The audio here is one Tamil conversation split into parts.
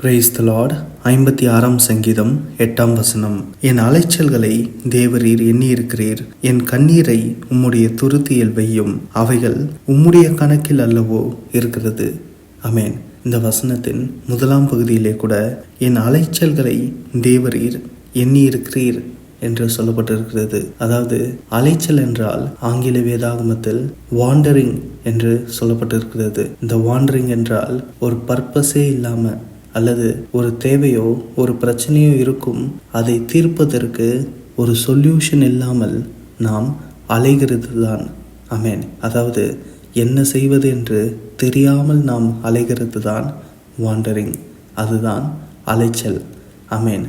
பிரைஸ் த லார்ட் ஐம்பத்தி ஆறாம் சங்கீதம் எட்டாம் வசனம். என் அலைச்சல்களை தேவரீர் எண்ணியிருக்கிறீர். என் கண்ணீரை உம்முடைய துருத்தியில் வையும். அவைகள் உம்முடைய கணக்கில் அல்லவோ இருக்கிறது. அமேன் இந்த வசனத்தின் முதலாம் பகுதியிலே கூட என் அலைச்சல்களை தேவரீர் எண்ணியிருக்கிறீர் என்று சொல்லப்பட்டிருக்கிறது. அதாவது அலைச்சல் என்றால் ஆங்கில வேதாகமத்தில் வாண்டரிங் என்று சொல்லப்பட்டிருக்கிறது. இந்த வாண்டரிங் என்றால் ஒரு பர்பஸே இல்லாமல் அல்லது ஒரு தேவையோ ஒரு பிரச்சனையோ இருக்கும் அதை தீர்ப்பதற்கு ஒரு சொல்யூஷன் இல்லாமல் நாம் அலைகிறது தான் அமேன் அதாவது என்ன செய்வது என்று தெரியாமல் நாம் அலைகிறது தான் வாண்டரிங் அதுதான் அலைச்சல். அமேன்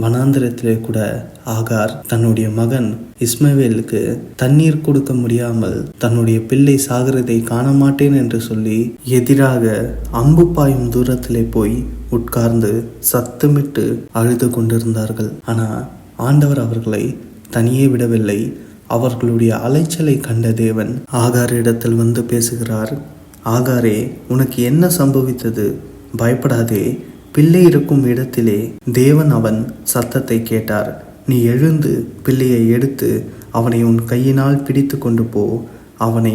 வனாந்திரத்திலே கூட ஆகார் தன்னுடைய மகன் இஸ்மவேலுக்கு தண்ணீர் கொடுக்க முடியாமல் தன்னுடைய பிள்ளை சாகிறதை காண மாட்டேன் என்று சொல்லி எதிராக அம்பு பாயும் தூரத்திலே போய் உட்கார்ந்து சத்தமிட்டு அழுது கொண்டிருந்தார்கள். ஆனால் ஆண்டவர் அவர்களை தனியே விடவில்லை. அவர்களுடைய அலைச்சலை கண்ட தேவன் ஆகார் இடத்தில் வந்து பேசுகிறார். ஆகாரே உனக்கு என்ன சம்பவித்தது? பயப்படாதே. பிள்ளை இருக்கும் இடத்திலே தேவன் அவன் சத்தத்தை கேட்டார். நீ எழுந்து பிள்ளையை எடுத்து அவனை உன் கையினால் பிடித்து கொண்டு போ அவனை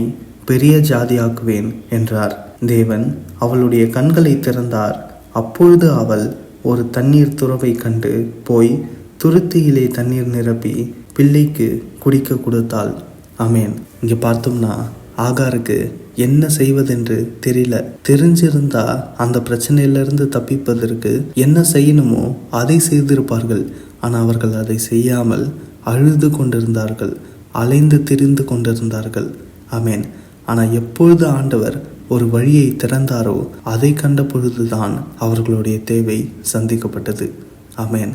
பெரிய ஜாதியாக்குவேன் என்றார். தேவன் அவளுடைய கண்களை திறந்தார். அப்பொழுது அவள் ஒரு தண்ணீர் துறவை கண்டு போய் துருத்தியிலே தண்ணீர் நிரப்பி பிள்ளைக்கு குடிக்க கொடுத்தாள். அமேன் இங்கே பார்த்தோம்னா ஆகாருக்கு என்ன செய்வதென்று தெரியல. தெரிஞ்சிருந்தா அந்த பிரச்சனையிலிருந்து தப்பிப்பதற்கு என்ன செய்யணுமோ அதை செய்திருப்பார்கள். ஆனால் அவர்கள் அதை செய்யாமல் அழுது கொண்டிருந்தார்கள். அலைந்து திரிந்து கொண்டிருந்தார்கள். அமேன் ஆனால் எப்பொழுது ஆண்டவர் ஒரு வழியை திறந்தாரோ அதை கண்ட பொழுதுதான் அவர்களுடைய தேவை சந்திக்கப்பட்டது. அமேன்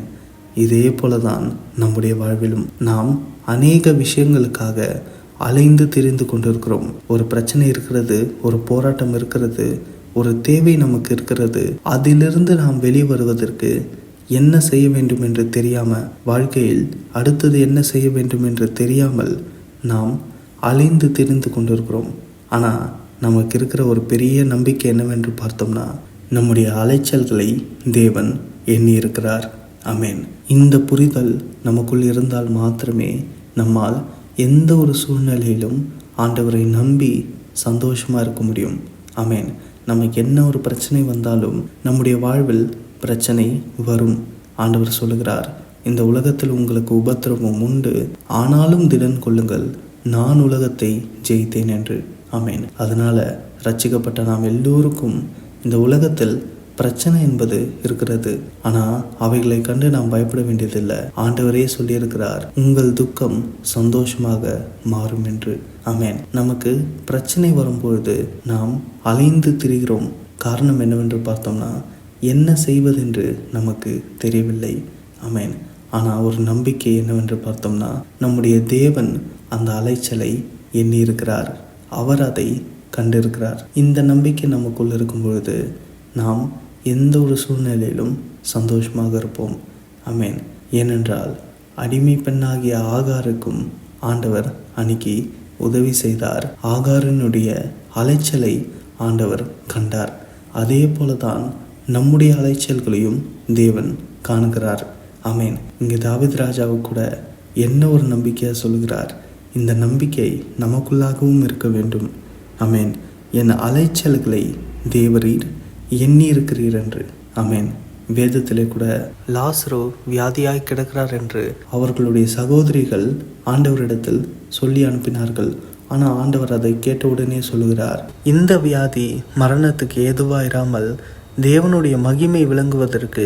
இதே போலதான் நம்முடைய வாழ்விலும் நாம் அநேக விஷயங்களுக்காக அலைந்து திரிந்து கொண்டிருக்கிறோம். ஒரு பிரச்சனை இருக்கிறது ஒரு போராட்டம் இருக்கிறது ஒரு தேவை நமக்கு இருக்கிறது அதிலிருந்து நாம் வெளியே வருவதற்கு என்ன செய்ய வேண்டும் என்று தெரியாமல் வாழ்க்கையில் அடுத்தது என்ன செய்ய வேண்டும் என்று தெரியாமல் நாம் அலைந்து திரிந்து கொண்டிருக்கிறோம். ஆனால் நமக்கு இருக்கிற ஒரு பெரிய நம்பிக்கை என்னவென்று பார்த்தோம்னா நம்முடைய அலைச்சல்களை தேவன் எண்ணி இருக்கிறார் அமேன் இந்த புரிதல் நமக்குள் இருந்தால் மாத்திரமே நம்மால் எந்த ஒரு சூழ்நிலையிலும் ஆண்டவரை நம்பி சந்தோஷமாக இருக்க முடியும். அமேன் நமக்கு என்ன ஒரு பிரச்சனை வந்தாலும் நம்முடைய வாழ்வில் பிரச்சனை வரும். ஆண்டவர் சொல்லுகிறார் இந்த உலகத்தில் உங்களுக்கு உபத்திரவம் உண்டு. ஆனாலும் திடன் கொள்ளுங்கள். நான் உலகத்தை ஜெயித்தேன் என்று. அமேன் அதனால் ரட்சிக்கப்பட்ட நாம் எல்லோருக்கும் இந்த உலகத்தில் பிரச்சனை என்பது இருக்கிறது. ஆனா அவைகளை கண்டு நாம் பயப்பட வேண்டியதில்லை. ஆண்டவரே சொல்லியிருக்கிறார் உங்கள் துக்கம் சந்தோஷமாக மாறும் என்று. ஆமேன். நமக்கு பிரச்சனை வரும்பொழுது நாம் அலைந்து திரிகிறோம். காரணம் என்னவென்று பார்த்தோம்னா என்ன செய்வதென்று நமக்கு தெரியவில்லை. ஆமேன். ஆனால் ஒரு நம்பிக்கை என்னவென்று பார்த்தோம்னா நம்முடைய தேவன் அந்த அலைச்சலை எண்ணியிருக்கிறார். அவர் அதை கண்டிருக்கிறார். இந்த நம்பிக்கை நமக்குள் இருக்கும் பொழுது நாம் எந்த ஒரு சூழ்நிலையிலும் சந்தோஷமாக இருப்போம். அமேன் ஏனென்றால் அடிமை பெண்ணாகிய ஆகாருக்கும் ஆண்டவர் அன்னைக்கு உதவி செய்தார். ஆகாரனுடைய அலைச்சலை ஆண்டவர் கண்டார். அதே போலதான் நம்முடைய அலைச்சல்களையும் தேவன் காணுகிறார். அமேன் இங்கே தாவித் ராஜாவு கூட என்ன ஒரு நம்பிக்கையாக சொல்கிறார்? இந்த நம்பிக்கை நமக்குள்ளாகவும் இருக்க வேண்டும். அமேன் என் அலைச்சல்களை தேவரீர் எண்ணி இருக்கிறீர் என்று அமேன் வேதத்திலே கூட லாஸ்ரோ வியாதியாய் கிடக்கிறார் என்று அவர்களுடைய சகோதரிகள் ஆண்டவரிடத்தில் சொல்லி அனுப்பினார்கள். ஆனால் ஆண்டவர் அதை கேட்டவுடனே சொல்லுகிறார் இந்த வியாதி மரணத்துக்கு ஏதுவாயிராமல் தேவனுடைய மகிமை விளங்குவதற்கு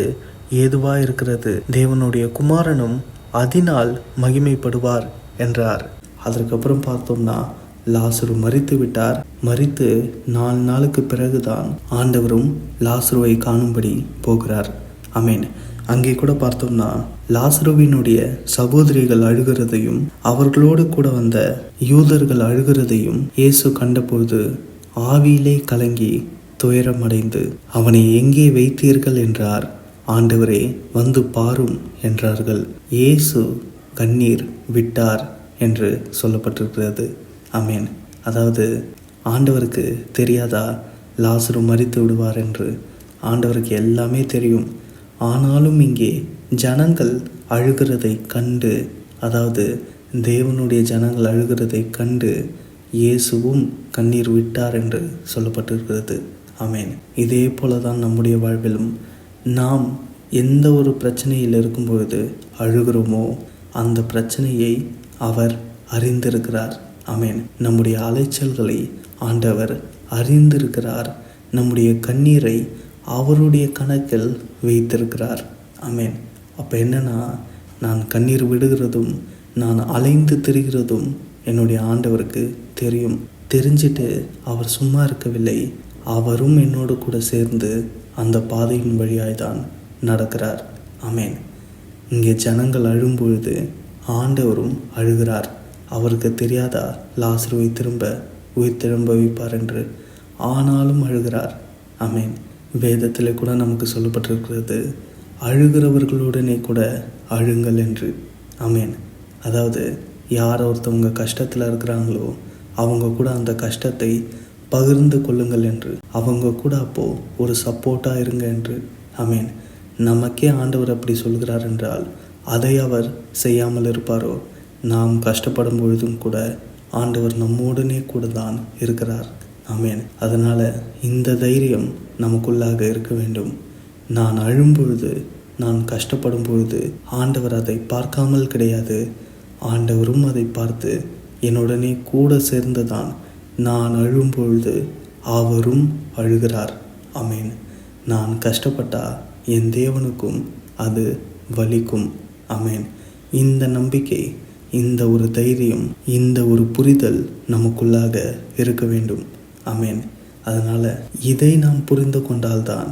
ஏதுவாக இருக்கிறது? தேவனுடைய குமாரனும் அதனால் மகிமைப்படுவார் என்றார். அதற்கப்புறம் பார்த்தோம்னா லாசுரு மறித்து விட்டார். மறித்து நாலு நாளுக்கு பிறகுதான் ஆண்டவரும் லாசுருவை காணும்படி போகிறார். அமீன் அங்கே கூட பார்த்தோம்னா லாசருவினுடைய சகோதரிகள் அழுகிறதையும் அவர்களோடு கூட வந்த யூதர்கள் அழுகிறதையும் இயேசு கண்டபொழுது ஆவியிலே கலங்கி துயரமடைந்து அவனை எங்கே வைத்தீர்கள்? என்றார். ஆண்டவரே வந்து பாரும் என்றார்கள். இயேசு கண்ணீர் விட்டார் என்று சொல்லப்பட்டிருக்கிறது. அமேன் அதாவது ஆண்டவருக்கு தெரியாதா? லாசரு மறித்து விடுவார் என்று ஆண்டவருக்கு எல்லாமே தெரியும். ஆனாலும் இங்கே ஜனங்கள் அழுகிறதை கண்டு அதாவது தேவனுடைய ஜனங்கள் அழுகிறதை கண்டு இயேசுவும் கண்ணீர் விட்டார் என்று சொல்லப்பட்டிருக்கிறது. ஆமேன். இதே போல தான் நம்முடைய வாழ்விலும் நாம் எந்த ஒரு பிரச்சனையில் இருக்கும்பொழுது அழுகிறோமோ அந்த பிரச்சனையை அவர் அறிந்திருக்கிறார். அமேன் நம்முடைய அலைச்சல்களை ஆண்டவர் அறிந்திருக்கிறார். நம்முடைய கண்ணீரை அவருடைய கணக்கில் வைத்திருக்கிறார். அமேன் அப்போ என்னென்னா நான் கண்ணீர் விடுகிறதும் நான் அலைந்து திரிகிறதும் என்னுடைய ஆண்டவருக்கு தெரியும். தெரிஞ்சிட்டு அவர் சும்மா இருக்கவில்லை அவரும் என்னோடு கூட சேர்ந்து அந்த பாதையின் வழியாய் தான் நடக்கிறார். அமேன் இங்கே ஜனங்கள் அழும்பொழுது ஆண்டவரும் அழுகிறார். அவருக்கு தெரியாதா? லாசருவை திரும்ப உயிர் திரும்ப வைப்பார் என்று. ஆனாலும் அழுகிறார். அமீன் வேதத்தில் கூட நமக்கு சொல்லப்பட்டிருக்கிறது அழுகிறவர்களுடனே கூட அழுங்கள் என்று. அமீன் அதாவது யார் ஒருத்தவங்க கஷ்டத்தில் இருக்கிறாங்களோ அவங்க கூட அந்த கஷ்டத்தை பகிர்ந்து கொள்ளுங்கள் என்று. அவங்க கூட அப்போது ஒரு சப்போர்ட்டாக இருங்க என்று. அமீன் நமக்கே ஆண்டவர் அப்படி சொல்கிறார் என்றால் அதை அவர் செய்யாமல் இருப்பாரோ? நாம் கஷ்டப்படும் பொழுதும் கூட ஆண்டவர் நம்மோடனே கூட தான் இருக்கிறார். ஆமேன். அதனால் இந்த தைரியம் நமக்குள்ளாக இருக்க வேண்டும். நான் அழும்பொழுது நான் கஷ்டப்படும் பொழுது ஆண்டவர் அதை பார்க்காமல் கிடையாது. ஆண்டவரும் அதை பார்த்து என்னுடனே கூட சேர்ந்துதான் நான் அழும்பொழுது அவரும் அழுகிறார். அமேன் நான் கஷ்டப்பட்டா என் தேவனுக்கும் அது வலிக்கும். அமேன் இந்த நம்பிக்கை இந்த ஒரு தைரியம் இந்த ஒரு புரிதல் நமக்குள்ளாக இருக்க வேண்டும். அமேன் அதனால் இதை நாம் புரிந்து கொண்டால்தான்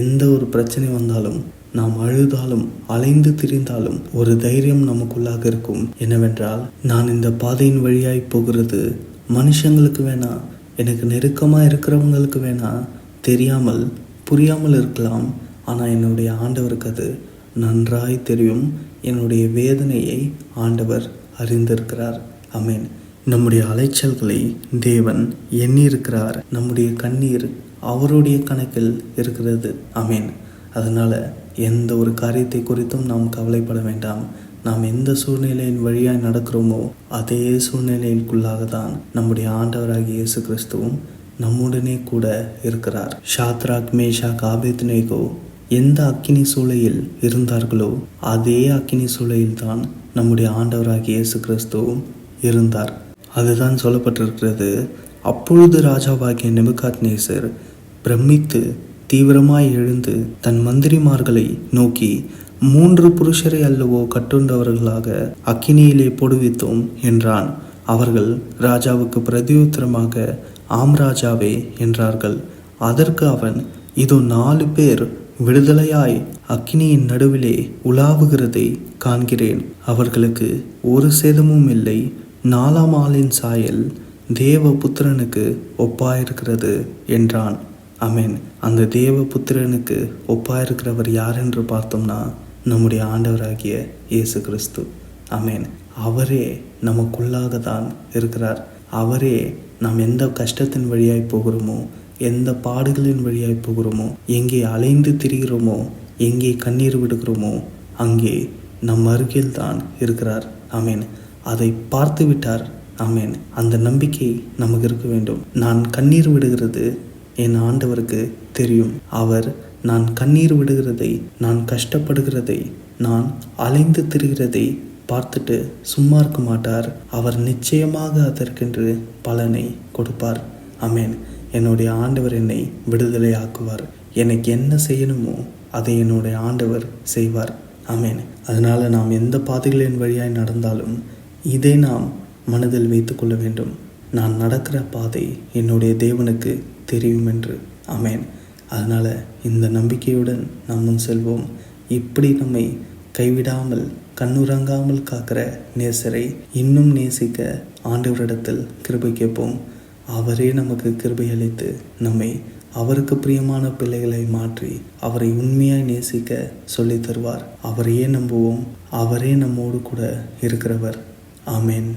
எந்த ஒரு பிரச்சனை வந்தாலும் நாம் அழுதாலும் அலைந்து திரிந்தாலும் ஒரு தைரியம் நமக்குள்ளாக இருக்கும். என்னவென்றால் நான் இந்த பாதையின் வழியாய் போகிறது மனுஷங்களுக்கு வேணா எனக்கு நெருக்கமாக இருக்கிறவங்களுக்கு வேணா தெரியாமல் புரியாமல் இருக்கலாம். ஆனால் என்னுடைய ஆண்டவருக்கு அது நன்றாய் தெரியும். என்னுடைய வேதனையை ஆண்டவர் அறிந்திருக்கிறார். அமேன் நம்முடைய அலைச்சல்களை தேவன் எண்ணியிருக்கிறார். நம்முடைய கண்ணீர் அவருடைய கணக்கில் இருக்கிறது. அமேன் அதனால் எந்த ஒரு காரியத்தை குறித்தும் நாம் கவலைப்பட வேண்டாம். நாம் எந்த சூழ்நிலையின் வழியாய் நடக்கிறோமோ அதே சூழ்நிலைக்குள்ளாக தான் நம்முடைய ஆண்டவராகிய இயேசு கிறிஸ்துவும் நம்முடனே கூட இருக்கிறார். ஷாத்ராக் மேஷா காபேத்னேகோ எந்த அக்கினி சூளையில் இருந்தார்களோ அதே அக்கினி சூளையில் தான் நம்முடைய ஆண்டவராகிய இயேசு கிறிஸ்துவும் இருந்தார். அதுதான் சொல்லப்பட்டிருக்கிறது. அப்பொழுது ராஜாவாகிய நெபுகாத் நேசர் பிரமித்து தீவிரமாய் எழுந்து தன் மந்திரிமார்களை நோக்கி மூன்று புருஷரை அல்லவோ கட்டுண்டவர்களாக அக்கினியிலே போடுவித்தோம் என்றான். அவர்கள் ராஜாவுக்கு பிரதியுத்தரமாக ஆம் ராஜாவே என்றார்கள். அதற்கு அவன் இதோ நாலு பேர் விடுதலையாய் அக்கினியின் நடுவிலே உலாவுகிறதை காண்கிறேன். அவர்களுக்கு ஒரு சேதமும் இல்லை. நாலாம் ஆளின் சாயல் தேவ புத்திரனுக்கு ஒப்பாயிருக்கிறது என்றான். அமேன் அந்த தேவ புத்திரனுக்கு ஒப்பாயிருக்கிறவர் யார் என்று பார்த்தோம்னா நம்முடைய ஆண்டவராகிய இயேசு கிறிஸ்து. அமேன் அவரே நமக்குள்ளாக தான் இருக்கிறார். அவரே நாம் எந்த கஷ்டத்தின் வழியாய் போகிறோமோ எந்த பாடுகளின் வழியாய் போகிறோமோ எங்கே அலைந்து திரிகிறோமோ எங்கே கண்ணீர் விடுகிறோமோ அங்கே நம் அருகில் தான் இருக்கிறார். அமேன் அதை பார்த்து விட்டார் அமேன் அந்த நம்பிக்கை நமக்கு இருக்க வேண்டும். நான் கண்ணீர் விடுகிறது என் ஆண்டவருக்கு தெரியும். அவர் நான் கண்ணீர் விடுகிறதை நான் கஷ்டப்படுகிறதை நான் அலைந்து திரிகிறதை பார்த்துட்டு சும்மா இருக்க மாட்டார். அவர் நிச்சயமாக அதற்கென்று பலனை கொடுப்பார். அமேன் என்னுடைய ஆண்டவர் என்னை விடுதலை ஆக்குவார் எனக்கு என்ன செய்யணுமோ அதை என்னுடைய ஆண்டவர் செய்வார். அமேன் அதனால் நாம் எந்த பாதைகளின் வழியாய் நடந்தாலும் இதை நாம் மனதில் வைத்துக்கொள்ள வேண்டும். நான் நடக்கிற பாதை என்னுடைய தேவனுக்கு தெரியும் என்று. அமேன் அதனால் இந்த நம்பிக்கையுடன் நாம் முன் செல்வோம். இப்படி நம்மை கைவிடாமல் கண்ணுறங்காமல் காக்கிற நேசரை இன்னும் நேசிக்க ஆண்டவரிடத்தில் கிருபை கேட்போம். அவரே நமக்கு கிருபை அளித்து நம்மை அவருக்கு பிரியமான பிள்ளைகளை மாற்றி அவரை உண்மையாய் நேசிக்க சொல்லித் தருவார் அவரையே நம்புவோம். அவரே நம்மோடு கூட இருக்கிறவர். ஆமேன்.